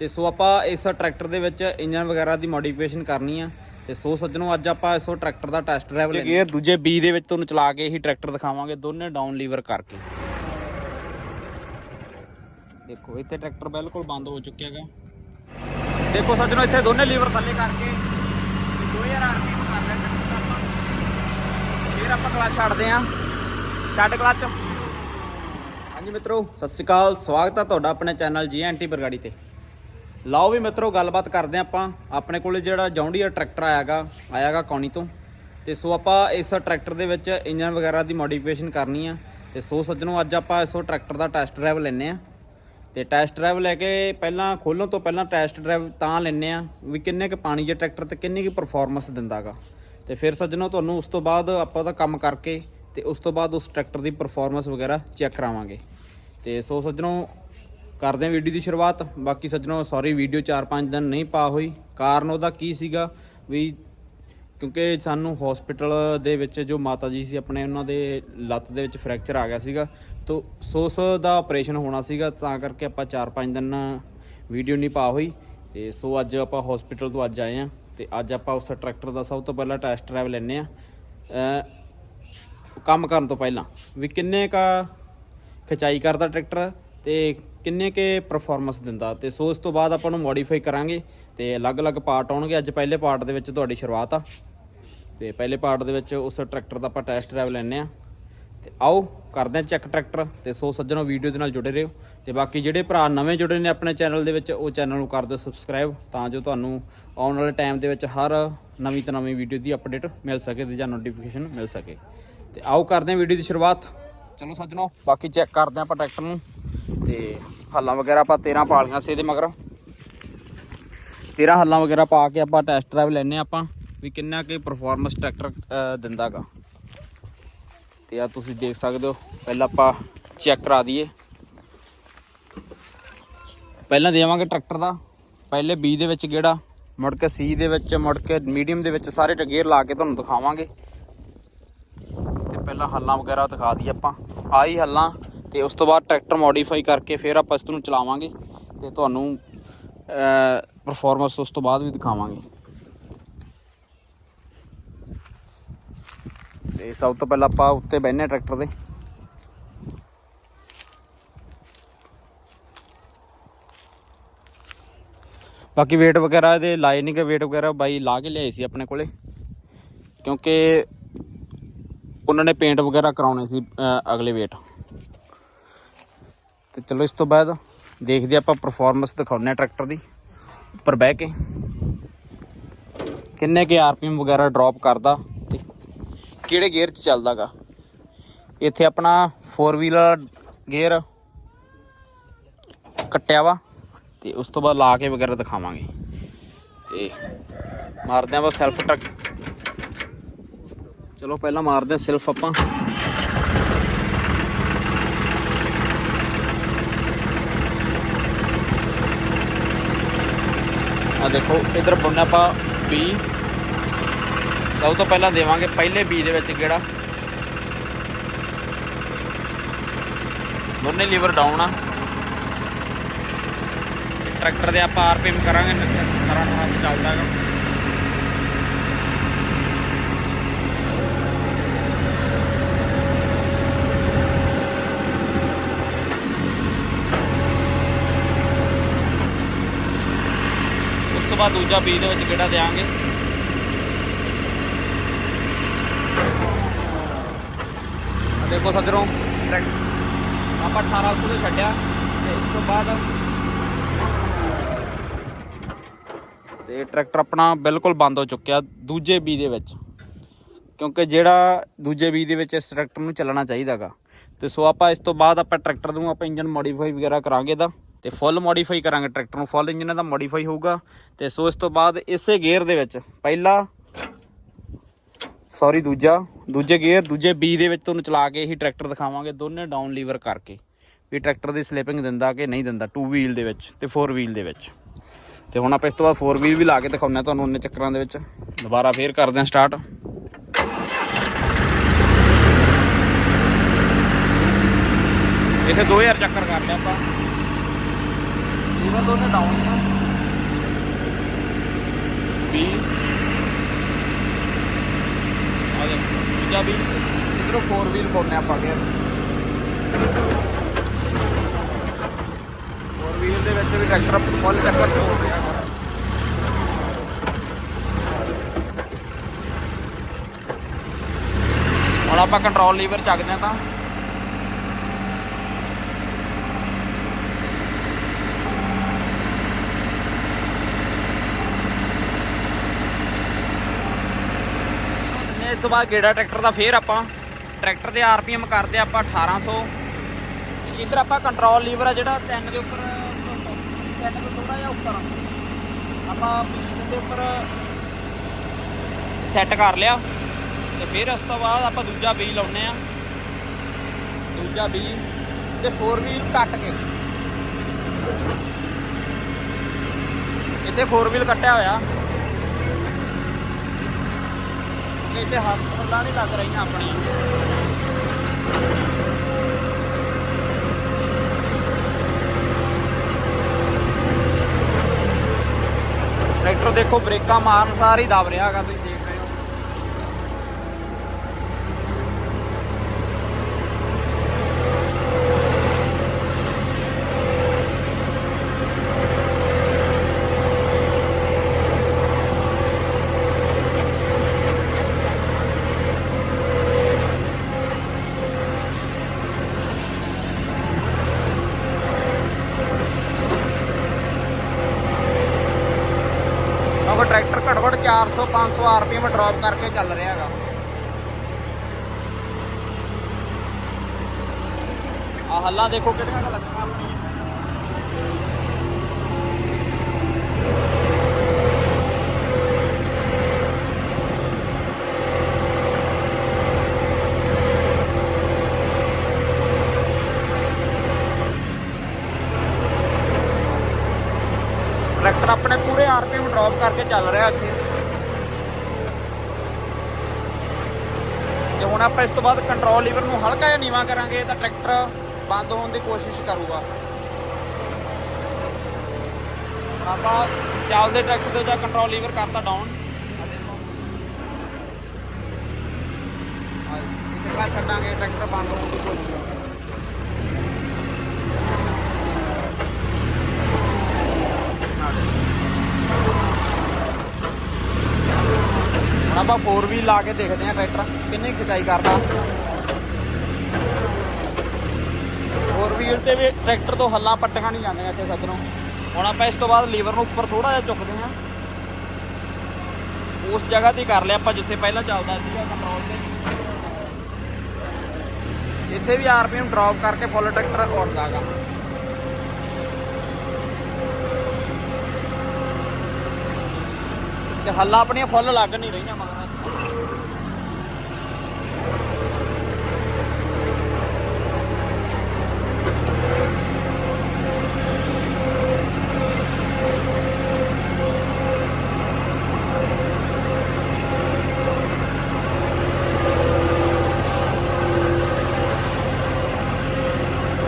ਤੇ ਸੋ ਆਪਾਂ ਇਸ ਟਰੈਕਟਰ ਦੇ ਵਿੱਚ ਇੰਜਨ ਵਗੈਰਾ ਦੀ ਮੋਡੀਫਿਕੇਸ਼ਨ ਕਰਨੀ ਆ। ਤੇ ਸੋ ਸੱਜਣੋ ਅੱਜ ਆਪਾਂ ਇਸ ਟਰੈਕਟਰ ਦਾ ਟੈਸਟ ਡਰਾਈਵ ਲੈ ਗੇਅਰ ਦੂਜੇ ਬੀ ਦੇ ਵਿੱਚ ਤੁਹਾਨੂੰ ਚਲਾ ਕੇ ਇਹੀ ਟਰੈਕਟਰ ਦਿਖਾਵਾਂਗੇ ਦੋਨੇ ਡਾਊਨ ਲੀਵਰ ਕਰਕੇ। ਦੇਖੋ ਇੱਥੇ ਟਰੈਕਟਰ ਬਿਲਕੁਲ ਬੰਦ ਹੋ ਚੁੱਕਿਆ ਹੈਗਾ। ਦੇਖੋ ਸੱਜਣੋ ਇੱਥੇ ਦੋਨੇ ਲੀਵਰ ਥੱਲੇ ਕਰਕੇ 2000 ਆਰਪੀਐਮ ਕਰ ਲਿਆ ਟਰੈਕਟਰ ਆਪਾਂ। ਫਿਰ ਆਪਾਂ ਕਲਚ ਛੱਡਦੇ ਆਂ ਛੱਡ ਕਲਚ ਹਾਂਜੀ ਮਿੱਤਰੋ ਸਤਿ ਸ਼੍ਰੀ ਅਕਾਲ। ਸਵਾਗਤ ਹੈ ਤੁਹਾਡਾ ਆਪਣੇ ਚੈਨਲ ਜੀਐਨਟੀ ਬਰਗਾੜੀ ਤੇ। ਲਾਓ ਵੀ ਮਿੱਤਰੋ, ਗੱਲਬਾਤ ਕਰਦੇ ਹਾਂ ਆਪਾਂ। ਆਪਣੇ ਕੋਲੇ ਜਿਹੜਾ ਜੌਂਡੀਅਰ ਟਰੈਕਟਰ ਆਇਆਗਾ ਆਇਆਗਾ ਕੌਣੀ ਤੋਂ। ਤੇ ਸੋ ਆਪਾਂ ਇਸ ਟਰੈਕਟਰ ਦੇ ਵਿੱਚ ਇੰਜਨ ਵਗੈਰਾ ਦੀ ਮੋਡੀਫਿਕੇਸ਼ਨ ਕਰਨੀ ਆ। ਤੇ ਸੋ ਸੱਜਣੋ, ਅੱਜ ਆਪਾਂ ਇਸ ਟਰੈਕਟਰ ਦਾ ਟੈਸਟ ਡਰਾਈਵ ਲੈਨੇ ਆ ਤੇ ਟੈਸਟ ਡਰਾਈਵ ਲੈ ਕੇ ਪਹਿਲਾਂ, ਖੋਲਣ ਤੋਂ ਪਹਿਲਾਂ ਟੈਸਟ ਡਰਾਈਵ ਤਾਂ ਲੈਨੇ ਆ ਵੀ ਕਿੰਨੇ ਕੁ ਪਾਣੀ ਜੇ ਟਰੈਕਟਰ ਤੇ ਕਿੰਨੀ ਕੁ ਪਰਫਾਰਮੈਂਸ ਦਿੰਦਾਗਾ। ਤੇ ਫਿਰ ਸੱਜਣੋ, ਤੁਹਾਨੂੰ ਉਸ ਤੋਂ ਬਾਅਦ ਆਪਾਂ ਉਹਦਾ ਕੰਮ ਕਰਕੇ ਤੇ ਉਸ ਤੋਂ ਬਾਅਦ ਉਸ ਟਰੈਕਟਰ ਦੀ ਪਰਫਾਰਮੈਂਸ ਵਗੈਰਾ ਚੈੱਕ ਕਰਾਵਾਂਗੇ। ਤੇ ਸੋ ਸੱਜਣੋ ਕਰਦੇ ਹਾਂ ਵੀਡੀਓ ਦੀ ਸ਼ੁਰੂਆਤ। ਬਾਕੀ ਸੱਜਣੋ ਸੌਰੀ ਵੀਡੀਓ 4-5 ਦਿਨ ਨਹੀਂ ਪਾ ਹੋਈ। ਕਾਰਨ ਉਹਦਾ ਕੀ ਸੀਗਾ? ਵੀ ਕਿਉਂਕਿ ਸਾਨੂੰ ਹਸਪੀਟਲ ਦੇ ਵਿੱਚ ਜੋ ਮਾਤਾ ਜੀ ਸੀ, ਆਪਣੇ ਉਹਨਾਂ ਦੇ ਲੱਤ ਦੇ ਵਿੱਚ ਫ੍ਰੈਕਚਰ ਆ ਗਿਆ ਸੀਗਾ। ਤੋ ਸੋਸ ਦਾ ਆਪਰੇਸ਼ਨ ਹੋਣਾ ਸੀਗਾ, ਤਾਂ ਕਰਕੇ ਆਪਾਂ 4-5 ਦਿਨ ਵੀਡੀਓ ਨਹੀਂ ਪਾ ਹੋਈ। ਤੇ ਸੋ ਅੱਜ ਆਪਾਂ ਹਸਪੀਟਲ ਤੋਂ ਅੱਜ ਆਏ ਆ ਤੇ ਅੱਜ ਆਪਾਂ ਉਸ ਟਰੈਕਟਰ ਦਾ ਸਭ ਤੋਂ ਪਹਿਲਾਂ ਟੈਸਟ ਡਰਾਈਵ ਲੈਨੇ ਆ ਕੰਮ ਕਰਨ ਤੋਂ ਪਹਿਲਾਂ ਵੀ ਕਿੰਨੇ ਕਾ ਖਿਚਾਈ ਕਰਦਾ ਟਰੈਕਟਰ ਤੇ ਕਿੰਨੇ ਕੇ ਪਰਫਾਰਮੈਂਸ ਦਿੰਦਾ? ਤੇ ਸੋ ਇਸ ਤੋਂ ਬਾਅਦ ਆਪਾਂ ਨੂੰ ਮੋਡੀਫਾਈ ਕਰਾਂਗੇ ਤੇ ਅਲੱਗ-ਅਲੱਗ ਪਾਰਟ ਆਉਣਗੇ। ਅੱਜ ਪਹਿਲੇ ਪਾਰਟ ਦੇ ਵਿੱਚ ਤੁਹਾਡੀ ਸ਼ੁਰੂਆਤ ਆ। ਤੇ ਪਹਿਲੇ ਪਾਰਟ ਦੇ ਵਿੱਚ ਉਸ ਟਰੈਕਟਰ ਦਾ ਆਪਾਂ ਟੈਸਟ ਡਰਾਈਵ ਲੈਣੇ ਆ ਤੇ ਆਓ ਕਰਦੇ ਆ ਚੈੱਕ ਟਰੈਕਟਰ ਤੇ ਸੋ ਸੱਜਣੋ ਵੀਡੀਓ ਦੇ ਨਾਲ ਜੁੜੇ ਰਹੋ। ਤੇ ਬਾਕੀ ਜਿਹੜੇ ਭਰਾ ਨਵੇਂ ਜੁੜੇ ਨੇ ਆਪਣੇ ਚੈਨਲ ਦੇ ਵਿੱਚ, ਉਹ ਚੈਨਲ ਨੂੰ ਕਰ ਦਿਓ ਸਬਸਕ੍ਰਾਈਬ ਤਾਂ ਜੋ ਤੁਹਾਨੂੰ ਆਉਣ ਵਾਲੇ ਟਾਈਮ ਦੇ ਵਿੱਚ ਹਰ ਨਵੀਂ ਤੋਂ ਨਵੀਂ ਵੀਡੀਓ ਦੀ ਅਪਡੇਟ ਮਿਲ ਸਕੇ ਤੇ ਜਾਂ ਨੋਟੀਫਿਕੇਸ਼ਨ ਮਿਲ ਸਕੇ। ਤੇ ਆਓ ਕਰਦੇ ਆ ਵੀਡੀਓ ਦੀ ਸ਼ੁਰੂਆਤ। ਚਲੋ ਸੱਜਣੋ ਬਾਕੀ ਚੈੱਕ ਕਰਦੇ ਆ ਆਪਾਂ ਟਰੈਕਟਰ ਨੂੰ। ਤੇ ਹੱਲਾਂ ਵਗੈਰਾ ਆਪਾਂ 13 ਪਾਲੀਆਂ ਸੀ ਇਹਦੇ ਮਗਰ। 13 ਹੱਲਾਂ ਵਗੈਰਾ ਪਾ ਕੇ ਆਪਾਂ ਟੈਸਟ ਡਰਾਈਵ ਲੈਨੇ ਆ ਆਪਾਂ ਵੀ ਕਿੰਨਾ ਕਿ ਪਰਫਾਰਮੈਂਸ ਟਰੈਕਟਰ ਅਹ, ਦਿੰਦਾਗਾ। ਤੇ ਆ ਤੁਸੀਂ ਦੇਖ ਸਕਦੇ ਹੋ ਪਹਿਲਾਂ ਆਪਾਂ ਚੈੱਕ ਕਰਾ ਦਈਏ। ਪਹਿਲਾਂ ਦੇਵਾਂਗੇ ਟਰੈਕਟਰ ਦਾ। ਪਹਿਲੇ ਬੀ ਦੇ ਵਿੱਚ ਗੇੜਾ ਮੁੜ ਕੇ ਸੀ ਦੇ ਵਿੱਚ ਮੁੜ ਕੇ ਮੀਡੀਅਮ ਦੇ ਵਿੱਚ ਸਾਰੇ ਟਗੇਰ ਲਾ ਕੇ ਤੁਹਾਨੂੰ ਦਿਖਾਵਾਂਗੇ। ਤੇ ਪਹਿਲਾਂ ਹੱਲਾਂ ਵਗੈਰਾ ਦਿਖਾ ਦਈਏ ਆਪਾਂ। ਆਹੀ ਹੱਲਾਂ ਤੇ ਉਸ ਤੋਂ ਬਾਅਦ ਟਰੈਕਟਰ ਮੋਡੀਫਾਈ ਕਰਕੇ ਫਿਰ ਆਪਾਂ ਇਸ ਨੂੰ ਚਲਾਵਾਂਗੇ ਤੇ ਤੁਹਾਨੂੰ ਪਰਫਾਰਮੈਂਸ ਉਸ ਤੋਂ ਬਾਅਦ ਵੀ ਦਿਖਾਵਾਂਗੇ। ਤੇ ਸਭ ਤੋਂ ਪਹਿਲਾਂ ਆਪਾਂ ਉੱਤੇ ਬਹਿਨੇ ਟਰੈਕਟਰ ਦੇ। ਬਾਕੀ weight ਵਗੈਰਾ ਇਹਦੇ ਲਾਏ ਨਹੀਂ ਕਿ weight ਵਗੈਰਾ ਬਾਈ ਲਾ ਕੇ ਲਿਆਏ ਸੀ ਆਪਣੇ ਕੋਲੇ। ਕਿਉਂਕਿ ਉਹਨਾਂ ਨੇ ਪੇਂਟ ਵਗੈਰਾ ਕਰਾਉਣੇ ਸੀ ਅਗਲੇ ਵੇਟ ਤੇ ਚਲੋ ਇਸ ਤੋਂ ਬਾਅਦ ਦੇਖਦੇ ਆਪਾਂ ਪਰਫਾਰਮੈਂਸ ਦਿਖਾਉਂਦੇ ਆ ਟਰੈਕਟਰ ਦੀ। ਉੱਪਰ ਬਹਿ ਕੇ। ਕਿੰਨੇ ਕੇ ਆਰਪੀਐਮ ਵਗੈਰਾ ਡ੍ਰੌਪ ਕਰਦਾ ਤੇ ਕਿਹੜੇ ਗੇਅਰ 'ਚ ਚੱਲਦਾਗਾ। ਇੱਥੇ ਆਪਣਾ 4 ਵੀਲਰ ਗੇਅਰ ਕੱਟਿਆ ਵਾ ਤੇ ਉਸ ਤੋਂ ਬਾਅਦ ਲਾ ਕੇ ਵਗੈਰਾ ਦਿਖਾਵਾਂਗੇ। ਤੇ ਮਾਰਦੇ ਆਂ ਬਸ ਸੈਲਫ ਟਰੱਕ ਚਲੋ ਪਹਿਲਾਂ ਮਾਰਦੇ ਹਾਂ ਸੈਲਫ ਆਪਾਂ। ਆ ਦੇਖੋ, ਇਧਰ ਪਾਉਣਾ ਆਪਾਂ ਬੀ ਸਭ ਤੋਂ ਪਹਿਲਾਂ ਦੇਵਾਂਗੇ ਪਹਿਲੇ ਬੀ ਦੇ ਵਿੱਚ ਕਿਹੜਾ? ਦੋਨੇ ਲੀਵਰ ਡਾਊਨ ਆ। ਟਰੈਕਟਰ ਦੇ ਆਪਾਂ ਆਰਪੀਐਮ ਕਰਾਂਗੇ 17 ਨਾਲ ਚੱਲਦਾ ਗਾ ਬਾਅਦ ਦੂਜਾ ਬੀਜ ਦੇ ਵਿੱਚ ਕਿਹੜਾ ਦੇਾਂਗੇ ਦੇਖੋ ਸੱਜਣੋ, ਆਪਾਂ 1800 ਤੇ ਛੱਡਿਆ ਤੇ ਇਸ ਤੋਂ ਬਾਅਦ ਤੇ ਟਰੈਕਟਰ ਆਪਣਾ ਬਿਲਕੁਲ ਬੰਦ ਹੋ ਚੁੱਕਿਆ ਦੂਜੇ ਬੀ ਦੇ ਵਿੱਚ। ਕਿਉਂਕਿ ਜਿਹੜਾ ਦੂਜੇ ਬੀ ਦੇ ਵਿੱਚ ਇਸ ਟਰੈਕਟਰ ਨੂੰ ਚੱਲਣਾ ਚਾਹੀਦਾਗਾ। ਤੇ ਸੋ ਆਪਾਂ ਇਸ ਤੋਂ ਬਾਅਦ ਆਪਾਂ ਟਰੈਕਟਰ ਨੂੰ ਆਪਾਂ ਇੰਜਨ ਮੋਡੀਫਾਈ ਵਗੈਰਾ ਕਰਾਂਗੇ ਦਾ ਤੇ ਫੁੱਲ ਮੋਡੀਫਾਈ ਕਰਾਂਗੇ ਟਰੈਕਟਰ ਨੂੰ ਫੁੱਲ ਇੰਜਨ ਦਾ ਮੋਡੀਫਾਈ ਹੋਊਗਾ। ਤੇ ਸੋ ਇਸ ਤੋਂ ਬਾਅਦ ਇਸੇ ਗੇਅਰ ਦੇ ਵਿੱਚ ਪਹਿਲਾ ਸੌਰੀ ਦੂਜਾ, ਦੂਜੇ ਗੇਅਰ ਦੂਜੇ ਬੀ ਦੇ ਵਿੱਚ ਤੁਹਾਨੂੰ ਚਲਾ ਕੇ ਇਹੀ ਟਰੈਕਟਰ ਦਿਖਾਵਾਂਗੇ, ਦੋਨੇ ਡਾਊਨ ਲੀਵਰ ਕਰਕੇ। ਵੀ ਟਰੈਕਟਰ ਦੀ ਸਲਿਪਿੰਗ ਦਿੰਦਾ ਕਿ ਨਹੀਂ ਦਿੰਦਾ 2 ਵੀਲ ਦੇ ਵਿੱਚ ਤੇ 4 ਵੀਲ ਦੇ ਵਿੱਚ। ਤੇ ਹੁਣ ਆਪਾਂ ਇਸ ਤੋਂ ਬਾਅਦ 4 ਵੀਲ ਵੀ ਲਾ ਕੇ ਦਿਖਾਉਂਦੇ ਹਾਂ ਤੁਹਾਨੂੰ ਉਹਨੇ ਚੱਕਰਾਂ ਦੇ ਵਿੱਚ। ਦੁਬਾਰਾ ਫੇਰ ਕਰਦੇ ਹਾਂ ਸਟਾਰਟ ਇੱਥੇ 2000 ਚੱਕਰ ਕਰ ਲਿਆ ਆਪਾਂ। ਲੀਵਰ ਦੋਨੇ ਡਾਊਨ ਨੇ ਦੂਜਾ ਵੀ ਇਧਰੋਂ 4 ਵੀਲ ਪਾਉਣੇ ਆਪਾਂ ਗੇਅਰ 4 ਵੀਲ ਦੇ ਵਿੱਚ ਵੀ ਟਰੈਕਟਰ ਫੁੱਲ ਚੱਕਰ ਚੋੜ ਰਿਹਾ ਹੁਣ ਆਪਾਂ ਕੰਟਰੋਲ ਲੀਵਰ ਚੱਕਦੇ ਆ ਤਾਂ। ਇਸ ਤੋਂ ਬਾਅਦ ਗੇੜਾ ਟਰੈਕਟਰ ਦਾ ਫੇਰ ਆਪਾਂ ਟਰੈਕਟਰ ਦੇ ਆਰਪੀਐਮ ਕਰਦੇ ਆਪਾਂ 1800 ਤੇ ਇੱਧਰ ਆਪਾਂ ਕੰਟਰੋਲ ਲੀਵਰ ਆ ਜਿਹੜਾ 3 ਦੇ ਉੱਪਰ 3 ਤੋਂ ਥੋੜਾ ਜਿਹਾ ਉੱਪਰ ਆਪਾਂ ਪੀਸ ਦੇ ਉੱਪਰ ਸੈੱਟ ਕਰ ਲਿਆ। ਤੇ ਫਿਰ ਉਸ ਤੋਂ ਬਾਅਦ ਆਪਾਂ ਦੂਜਾ ਬੀਜ ਲਾਉਨੇ ਆ। ਦੂਜਾ ਬੀਜ ਤੇ 4 ਵੀਲ ਕੱਟ ਕੇ। ਇੱਥੇ 4 ਵੀਲ ਕੱਟਿਆ ਹੋਇਆ। ਇੱਥੇ ਹੱਥ ਫੁੱਲਾਂ ਨਹੀਂ ਲੱਗ ਰਹੀਆਂ ਆਪਣੀਆਂ। ਟਰੈਕਟਰ ਦੇਖੋ ਬ੍ਰੇਕਾਂ ਮਾਰਨ ਸਾਰ ਹੀ ਦਬ ਰਿਹਾ ਹੈਗਾ ਤੁਸੀਂ ਦੇਖ ਰਹੇ ਹੋ ਕਿਉਂਕਿ ਟਰੈਕਟਰ ਘੱਟੋ ਘੱਟ 400 500 ਆਰਪੀਐਮ ਡ੍ਰੌਪ ਕਰਕੇ ਚੱਲ ਰਿਹਾ ਹੈਗਾ ਆ ਹੱਲਾਂ ਦੇਖੋ ਕਿਹੜੀਆਂ ਕੁ ਲੱਗੀਆਂ ਆਪਣੀਆਂ ਟਰੈਕਟਰ ਆਪਣੇ ਪੂਰੇ ਆਰਪੀਐਮ ਡ੍ਰੌਪ ਕਰਕੇ ਚੱਲ ਰਿਹਾ ਇੱਥੇ ਤੇ ਹੁਣ ਆਪਾਂ ਇਸ ਤੋਂ ਬਾਅਦ ਕੰਟਰੋਲ ਲੀਵਰ ਨੂੰ ਹਲਕਾ ਜਿਹਾ ਨੀਵਾ ਕਰਾਂਗੇ ਤਾਂ ਟਰੈਕਟਰ ਬੰਦ ਹੋਣ ਦੀ ਕੋਸ਼ਿਸ਼ ਕਰੂਗਾ। ਆਪਾਂ ਚੱਲਦੇ ਟਰੈਕਟਰ ਤੇ ਜਾਂ ਕੰਟਰੋਲ ਲੀਵਰ ਕਰਤਾ ਡਾਊਨ ਇੱਕ ਵਾਰ ਛੱਡਾਂਗੇ, ਟਰੈਕਟਰ ਬੰਦ ਹੋਣ ਦੀ ਕੋਸ਼ਿਸ਼। ਆਪਾਂ 4 ਵੀਲ ਲਾ ਕੇ ਦੇਖਦੇ ਹਾਂ ਟਰੈਕਟਰ, ਕਿੰਨੀ ਖਿਚਾਈ ਕਰਦਾ। 4 ਵੀਲ ਤੇ ਵੀ ਟਰੈਕਟਰ ਤੋਂ ਹੱਲਾ ਪੱਟੀਆਂ ਨਹੀਂ ਜਾਂਦੀਆਂ ਇੱਥੇ ਸੱਜਣੋਂ। ਹੁਣ ਆਪਾਂ ਇਸ ਤੋਂ ਬਾਅਦ ਲੀਵਰ ਨੂੰ ਉੱਪਰ ਥੋੜਾ ਜਿਹਾ ਚੁੱਕਦੇ ਹਾਂ। ਉਸ ਜਗ੍ਹਾ ਤੇ ਕਰ ਲਿਆ ਆਪਾਂ ਜਿੱਥੇ ਪਹਿਲਾਂ ਚੱਲਦਾ ਸੀਗਾ ਕੰਟਰੋਲ ਤੇ। ਇੱਥੇ ਵੀ ਆਰਪੀਐਮ ਡ੍ਰੌਪ ਕਰਕੇ ਫੁੱਲ ਟਰੈਕਟਰ ਉੱਡਦਾ ਤੇ ਹੱਲਾਂ ਆਪਣੀਆਂ ਫੁੱਲ ਲੱਗ ਨਹੀਂ ਰਹੀਆਂ ਮਗਰ।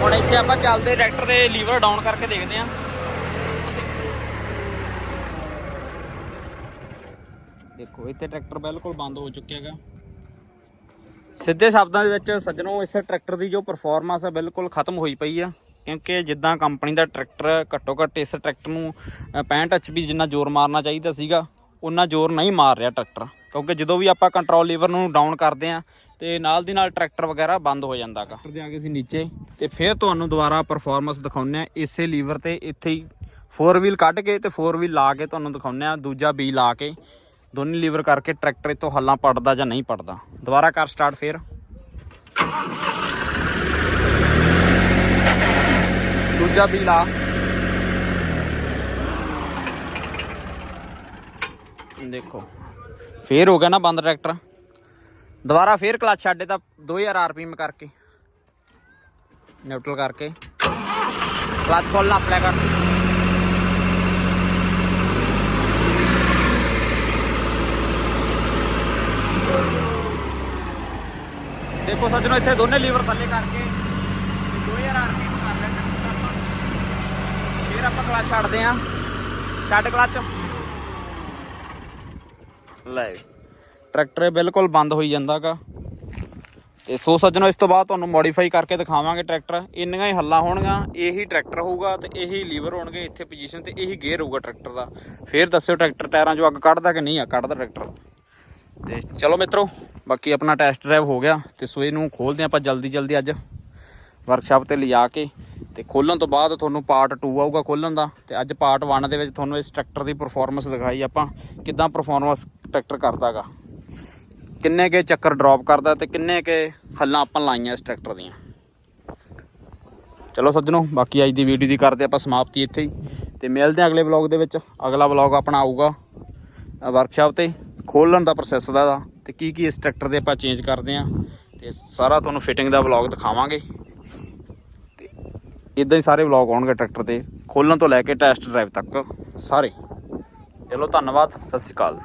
ਹੁਣ ਇੱਥੇ ਆਪਾਂ ਚੱਲਦੇ ਟਰੈਕਟਰ ਦੇ ਲੀਵਰ ਡਾਊਨ ਕਰਕੇ ਦੇਖਦੇ ਹਾਂ। ਦੇਖੋ ਇੱਥੇ ਟਰੈਕਟਰ ਬਿਲਕੁਲ ਬੰਦ ਹੋ ਚੁੱਕਿਆ ਹੈਗਾ। ਸਿੱਧੇ ਸ਼ਬਦਾਂ ਦੇ ਵਿੱਚ ਸੱਜਣੋ ਇਸ ਟਰੈਕਟਰ ਦੀ ਜੋ ਪਰਫਾਰਮੈਂਸ ਹੈ ਬਿਲਕੁਲ ਖਤਮ ਹੋਈ ਪਈ ਆ। ਕਿਉਂਕਿ ਜਿੱਦਾਂ ਕੰਪਨੀ ਦਾ ਟਰੈਕਟਰ ਘੱਟੋ ਘੱਟ ਇਸ ਟਰੈਕਟਰ ਨੂੰ ਅ, 65 ਐਚਪੀ ਜਿੰਨਾ ਜ਼ੋਰ ਮਾਰਨਾ ਚਾਹੀਦਾ ਸੀਗਾ ਉਹਨਾਂ ਜ਼ੋਰ ਨਹੀਂ ਮਾਰ ਰਿਹਾ ਟਰੈਕਟਰ। ਕਿਉਂਕਿ ਜਦੋਂ ਵੀ ਆਪਾਂ ਕੰਟਰੋਲ ਲੀਵਰ ਨੂੰ ਡਾਊਨ ਕਰਦੇ ਆ ਤੇ ਨਾਲ ਦੀ ਨਾਲ ਟਰੈਕਟਰ ਵਗੈਰਾ ਬੰਦ ਹੋ ਜਾਂਦਾ ਗਾ ਟਰੈਕਟਰ ਦੇ ਆ ਗਏ ਸੀ ਨੀਚੇ ਤੇ ਫਿਰ ਤੁਹਾਨੂੰ ਦੁਬਾਰਾ ਪਰਫਾਰਮੈਂਸ ਦਿਖਾਉਂਦੇ ਆ। ਇਸੇ ਲੀਵਰ ਤੇ ਇੱਥੇ ਹੀ 4 ਵੀਲ ਕੱਢ ਕੇ ਤੇ 4 ਵੀਲ ਲਾ ਕੇ ਤੁਹਾਨੂੰ ਦਿਖਾਉਂਦੇ ਆ। ਦੂਜਾ ਬੀ ਲਾ ਕੇ। ਦੋਨੇ ਲੀਵਰ ਕਰਕੇ ਟਰੈਕਟਰ ਇਤੋਂ ਹੱਲਾਂ ਪੜਦਾ ਜਾਂ ਨਹੀਂ ਪੜਦਾ। ਦੁਬਾਰਾ ਕਰ ਸਟਾਰਟ ਫੇਰ। ਦੂਜਾ ਬੀ ਲਾ ਦੇਖੋ, ਫੇਰ ਹੋ ਗਿਆ ਨਾ ਬੰਦ ਟਰੈਕਟਰ। ਦੁਬਾਰਾ ਫੇਰ ਕਲਚ ਛੱਡੇ ਤਾਂ 2000 ਆਰਪੀਐਮ ਕਰਕੇ। ਨਿਊਟਰਲ ਕਰਕੇ। ਕਲਚ ਖੋਲਣਾ ਅਪਲਾਈ ਕਰ ਦੇਖੋ ਸੱਜਣੋ, ਇੱਥੇ ਦੋਨੇ ਲੀਵਰ ਥੱਲੇ ਕਰਕੇ 2000 ਆਰਪੀਐਮ ਕਰ ਲਿਆ ਆਪਾਂ। ਫੇਰ ਆਪਾਂ ਕਲਚ ਛੱਡਦੇ ਆਂ ਛੱਡ ਕਲਚ ਲੈ ਟਰੈਕਟਰ ਬਿਲਕੁਲ ਬੰਦ ਹੋਈ ਜਾਂਦਾਗਾ। ਤੇ ਸੋ ਸੱਜਣੋ, ਇਸ ਤੋਂ ਬਾਅਦ ਤੁਹਾਨੂੰ ਮੋਡੀਫਾਈ ਕਰਕੇ ਦਿਖਾਵਾਂਗੇ ਟਰੈਕਟਰ ਇੰਨੀਆਂ ਹੀ ਹੱਲਾਂ ਹੋਣਗੀਆਂ, ਇਹੀ ਟਰੈਕਟਰ ਹੋਊਗਾ ਤੇ ਇਹੀ ਲੀਵਰ ਹੋਣਗੇ ਇੱਥੇ ਪੋਜੀਸ਼ਨ ਤੇ, ਇਹੀ ਗੇਅਰ ਹੋਊਗਾ ਟਰੈਕਟਰ ਦਾ। ਫੇਰ ਦੱਸਿਓ ਟਰੈਕਟਰ ਟਾਇਰਾਂ 'ਚੋਂ ਅੱਗ ਕੱਢਦਾ ਕਿ ਨਹੀਂ ਆ? ਕੱਢਦਾ ਟਰੈਕਟਰ ਤੇ ਚਲੋ ਮਿੱਤਰੋ ਬਾਕੀ ਆਪਣਾ ਟੈਸਟ ਡਰਾਈਵ ਹੋ ਗਿਆ ਤੇ ਸੋ ਇਹਨੂੰ ਖੋਲਦੇ ਆਪਾਂ ਜਲਦੀ ਜਲਦੀ ਅੱਜ। ਵਰਕਸ਼ਾਪ ਤੇ ਲਿਜਾ ਕੇ ਤੇ ਖੋਲਣ ਤੋਂ ਬਾਅਦ ਤੁਹਾਨੂੰ ਪਾਰਟ 2 ਆਊਗਾ ਖੋਲਣ ਦਾ ਤੇ ਅੱਜ ਪਾਰਟ 1 ਦੇ ਵਿੱਚ ਤੁਹਾਨੂੰ ਇਸ ਟਰੈਕਟਰ ਦੀ ਪਰਫਾਰਮੈਂਸ ਦਿਖਾਈ ਆਪਾਂ ਕਿਦਾਂ ਪਰਫਾਰਮੈਂਸ ਟਰੈਕਟਰ ਕਰਦਾਗਾ। ਕਿੰਨੇ ਕੇ ਚੱਕਰ ਡ੍ਰੌਪ ਕਰਦਾ ਤੇ ਕਿੰਨੇ ਕੇ ਹੱਲਾਂ ਆਪਾਂ ਲਾਈਆਂ ਇਸ ਟਰੈਕਟਰ ਦੀਆਂ। ਚਲੋ ਸੱਜਣੋ, ਬਾਕੀ ਅੱਜ ਦੀ ਵੀਡੀਓ ਦੀ ਕਰਦੇ ਆਪਾਂ ਸਮਾਪਤੀ ਇੱਥੇ ਹੀ ਤੇ ਮਿਲਦੇ ਹਾਂ ਅਗਲੇ ਵਲੌਗ ਦੇ ਵਿੱਚ। ਅਗਲਾ ਵਲੌਗ ਆਪਣਾ ਆਊਗਾ ਵਰਕਸ਼ਾਪ ਤੇ। ਖੋਲਣ ਦਾ ਪ੍ਰੋਸੈਸ ਦਾ ਤੇ ਕੀ ਕੀ ਇਸ ਟਰੈਕਟਰ ਦੇ ਆਪਾਂ ਚੇਂਜ ਕਰਦੇ ਆ ਤੇ ਸਾਰਾ ਤੁਹਾਨੂੰ ਫਿਟਿੰਗ ਦਾ ਵਲੌਗ ਦਿਖਾਵਾਂਗੇ। ਤੇ ਇਦਾਂ ਹੀ ਸਾਰੇ ਵਲੌਗ ਆਉਣਗੇ ਟਰੈਕਟਰ ਤੇ। ਖੋਲਣ ਤੋਂ ਲੈ ਕੇ ਟੈਸਟ ਡਰਾਈਵ ਤੱਕ ਸਾਰੇ। ਚਲੋ ਧੰਨਵਾਦ, ਸਤਿ ਸ਼੍ਰੀ ਅਕਾਲ।